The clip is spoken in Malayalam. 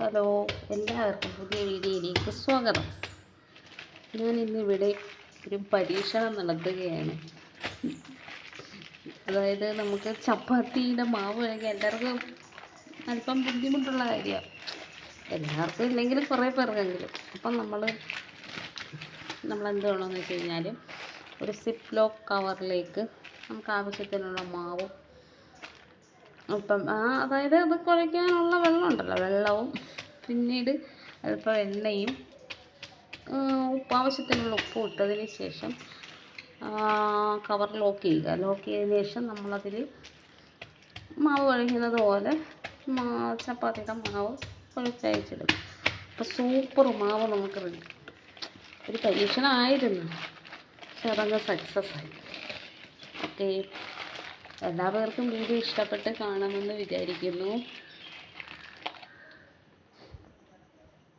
ഹലോ എല്ലാവർക്കും പുതിയ വീഡിയോയിലേക്ക് സ്വാഗതം. ഞാൻ ഇന്നിവിടെ ഒരു പരീക്ഷണം നടത്തുകയാണ്. അതായത് നമുക്ക് ചപ്പാത്തിയുടെ മാവ് കഴിക്കാൻ എല്ലാവർക്കും അല്പം ബുദ്ധിമുട്ടുള്ള കാര്യമാണ്. എല്ലാവർക്കും ഇല്ലെങ്കിലും കുറേ പേർക്കെങ്കിലും. അപ്പം നമ്മൾ എന്ത് വേണമെന്ന് വെച്ച് കഴിഞ്ഞാൽ ഒരു സിപ്പ് ലോക്ക് കവറിലേക്ക് നമുക്ക് ആവശ്യത്തിനുള്ള മാവ് അപ്പം ആ അതായത് അത് കുഴയ്ക്കാനുള്ള വെള്ളം ഉണ്ടല്ലോ വെള്ളവും പിന്നീട് അല്പം എണ്ണയും ഉപ്പ് ആവശ്യത്തിനുള്ള ഉപ്പും ഇട്ടതിന് ശേഷം കവർ ലോക്ക് ചെയ്യുക. ലോക്ക് ചെയ്തതിന് ശേഷം നമ്മളതിൽ മാവ് കുഴയ്ക്കുന്നത് പോലെ ചപ്പാത്തിയുടെ മാവ് കുഴച്ചയച്ചിടും അപ്പോൾ സൂപ്പർ മാവ് നമുക്ക് റെഡി ഒരു പരീക്ഷണമായിരുന്നു. പക്ഷെ അതങ്ങ് സക്സസ്സായി ആയി. എല്ലാവർക്കും വീഡിയോ ഇഷ്ടപ്പെട്ട് കാണുമെന്ന് വിചാരിക്കുന്നു.